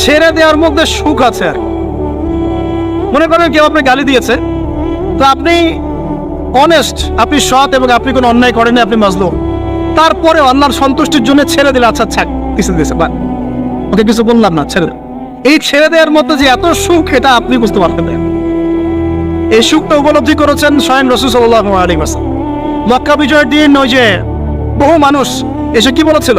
ছেড়ে দেওয়ার মধ্যে সুখ আছে আর। মনে করেন কেউ আপনি গালি দিয়েছে, তো আপনি অনেস্ট আপনি সৎ এবং আপনি কোনো অন্যায় করেননি, আপনি মাজলুম। তারপরে আল্লাহর সন্তুষ্টির জন্য ছেড়ে দিলে আচ্ছা ছাক কিছু দিয়েছে বা ওকে, কিছু বললাম না, ছেড়ে। এই ছেড়ে দেওয়ার মধ্যে যে এত সুখ, এটা আপনি বুঝতে পারবেন না। এই সুখটা উপলব্ধি করেছেন স্বয়ং রসুল সাল্লাহ আলী মক্কা বিজয়ের দিন ওই যে বহু মানুষ এসে কি বলেছিল?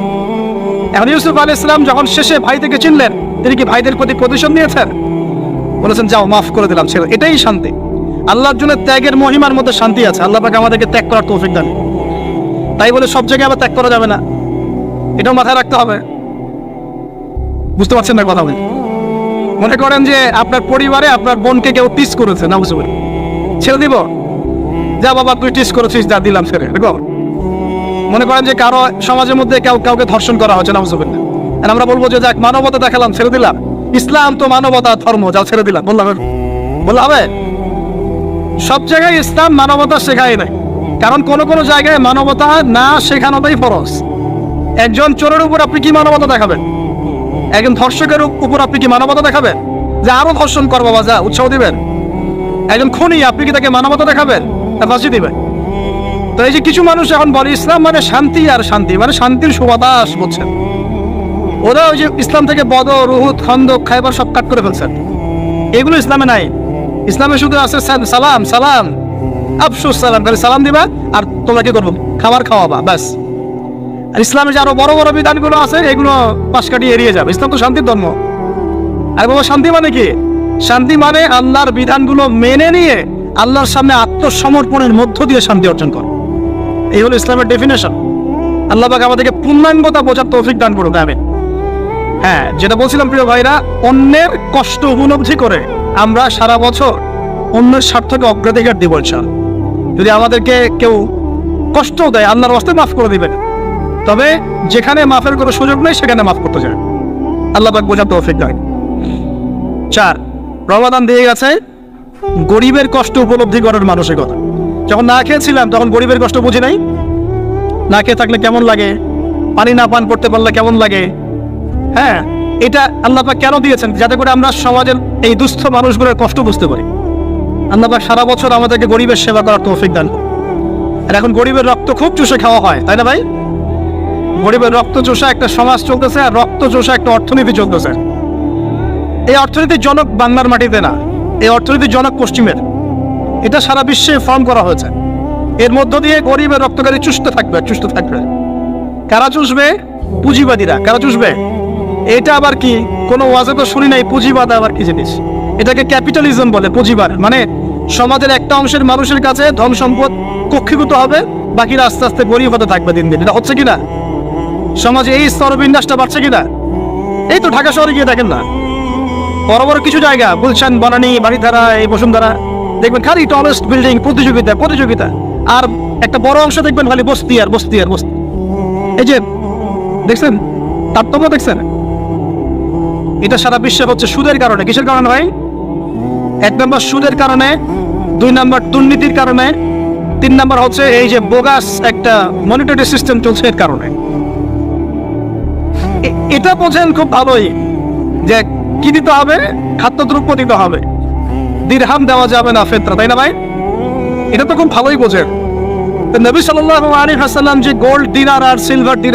এখন ইউসুফ আলী ইসলাম যখন শেষে ভাই থেকে চিনলেন, তিনি কি ভাইদের প্রতি প্রতিশোধ নিয়েছেন? বলেছেন, যাও, মাফ করে দিলাম, ছেড়ে এটাই শান্তি। আল্লাহর জন্য ত্যাগের মহিমার মধ্যে শান্তি আছে। আল্লাহ পাকে আমাদেরকে ত্যাগ করার তৌফিক দান। তাই বলে সব জায়গায় আবার ত্যাগ করা যাবে না। এটাও মাথায় রাখতে হবে। বুঝতে পারছেন না কথা বলি? মনে করেন যে আপনার পরিবারে আপনার বোনকে কেউ টিস করেছে না ছেড়ে দিব। যা বাবা, তুই টিস করেছিস, যা দিলাম, ছেড়ে দেখো মনে করেন যে কারও সমাজের মধ্যে কেউ, কাউকে ধর্ষণ করা হচ্ছে না। বুঝতে আমরা বলব যে, যাক, মানবতা দেখালাম, ছেড়ে দিলাম। ইসলাম তো মানবতা, ধর্ম যা ছেড়ে দিলাম। বললাম বললে হবে সব জায়গায় ইসলাম মানবতা শেখায় নাই। কারণ কোন কোন জায়গায় মানবতা না শেখানোটাই ফরজ। একজন চোরের উপর আপনি কি মানবতা দেখাবেন? একজন ধর্ষকের উপর আপনি কি মানবতা দেখাবেন? যে আরও ধর্ষণ কর বাবা, যা, উৎসাহ দিবেন। একজন খুনি, আপনি কি তাকে মানবতা দেখাবেন? দিবেন। এই যে কিছু মানুষ এখন বলে, ইসলাম মানে শান্তি আর শান্তি মানে শান্তির সুবাতাস বলছেন। ওরা ওই যে ইসলাম থেকে বদ রুহুদ খন্দক, খাইবার সব কাট করে ফেলছেন। এগুলো ইসলামে নাই। ইসলামে শুধু আছে সালাম সালাম। আফসুস, সালাম। খালি সালাম দিবা আর তোমরা কি করব? খাবার খাওয়াবা, ব্যাস। আর ইসলামের যে আরও বড় বড় বিধানগুলো আছে, এগুলো পাশ কাটিয়ে এড়িয়ে যাবে। ইসলাম তো শান্তির ধর্ম। আর বাবা, শান্তি মানে কি? শান্তি মানে আল্লাহর বিধানগুলো মেনে নিয়ে আল্লাহর সামনে আত্মসমর্পণের মধ্য দিয়ে শান্তি অর্জন কর। এই হলো ইসলামের ডেফিনেশন আল্লাহ পাক আমাদেরকে পূর্ণাঙ্গতা বোঝার তৌফিক দান করুন আমি হ্যাঁ যেটা বলছিলাম, প্রিয় ভাইরা, অন্যের কষ্ট উপলব্ধি করে আমরা সারা বছর অন্যের স্বার্থকে অগ্রাধিকার দিব, ইনশাআল্লাহ। যদি আমাদেরকে কেউ কষ্ট দেয়, আল্লাহর রাস্তায় মাফ করে দিবেন। তবে যেখানে মাফের কোনো সুযোগ নেই, সেখানে মাফ করতে চায় আল্লাহ পাক বোঝার তৌফিক দেয় চার, রমাদান দিয়ে গেছে। গরিবের কষ্ট উপলব্ধি করার মানসিকতা। যখন না খেয়েছিলাম, তখন গরিবের কষ্ট বুঝি নাই? না খেয়ে থাকলে কেমন লাগে? পানি না পান করতে পারলে কেমন লাগে? হ্যাঁ এটা আল্লাহ পাক কেন দিয়েছেন? যাতে করে আমরা সমাজের এই দুস্থ মানুষগুলোর কষ্ট বুঝতে পারি। আল্লাহ পাক সারা বছর আমাদেরকে গরিবের সেবা করার তৌফিক দান। আর এখন গরিবের রক্ত খুব চুষে খাওয়া হয়, তাই না ভাই? গরিবের রক্ত চোষা একটা সমাজ চলতেছে, আর রক্ত চোষা একটা অর্থনীতি চলতেছে। এই অর্থনীতির জনক বাংলার মাটিতে না, এই অর্থনীতির জনক পশ্চিমের। এটা সারা বিশ্বে ফর্ম করা হয়েছে। এর মধ্য দিয়ে গরিবের রক্তকারী চুষতে থাকবে চুষতে থাকবে। কারা চুষবে? পুঁজিবাদীরা। কারা চুষবে? এটা আবার কি? কোনো ওয়াজে তো শুনি নাই, পুঁজিবাদ আবার কি জিনিস? এটাকে ক্যাপিটালিজম বলে, পুঁজিবাদ। মানে সমাজের একটা অংশের মানুষের কাছে ধন সম্পদ কক্ষীভূত হবে, বাকিরা আস্তে আস্তে গরিব হতে থাকবে দিন দিন। এটা হচ্ছে কিনা? সমাজে এই স্তরবিন্যাসটা বাড়ছে কিনা? এই তো ঢাকা শহরে গিয়ে দেখেন না। বড় বড় কিছু জায়গা, গুলশান, বনানী বাড়িধারা এই বসুন্ধরা। দেখবেন খালি টলেস্ট বিল্ডিং প্রতিযোগিতা প্রতিযোগিতা। আর একটা বড় অংশ দেখবেন খালি বস্তি আর বস্তি আর বস্তি এই যে, দেখছেন? তারতম্য দেখছেন? এটা সারা বিশ্বে হচ্ছে সুদের কারণে। কিসের কারণে ভাই? এক নম্বর সুদের কারণে, দুই নম্বর দুর্নীতির কারণে, তিন নম্বর হচ্ছে এই যে বোগাস একটা মনিটরি সিস্টেম চলছে এর কারণে। এটা বোঝেন খুব ভালোই যে কি দিতে হবে? খাদ্যদ্রব্য দিতে হবে। দিরহাম দেওয়া যাবে না ফেতরা, তাই না ভাই? এটা তো খুব ভালোই বোঝেন। নবী সাল্লাহ আলী হাসাল্লাম যে গোল্ড দিনার আর সিলভার দিনার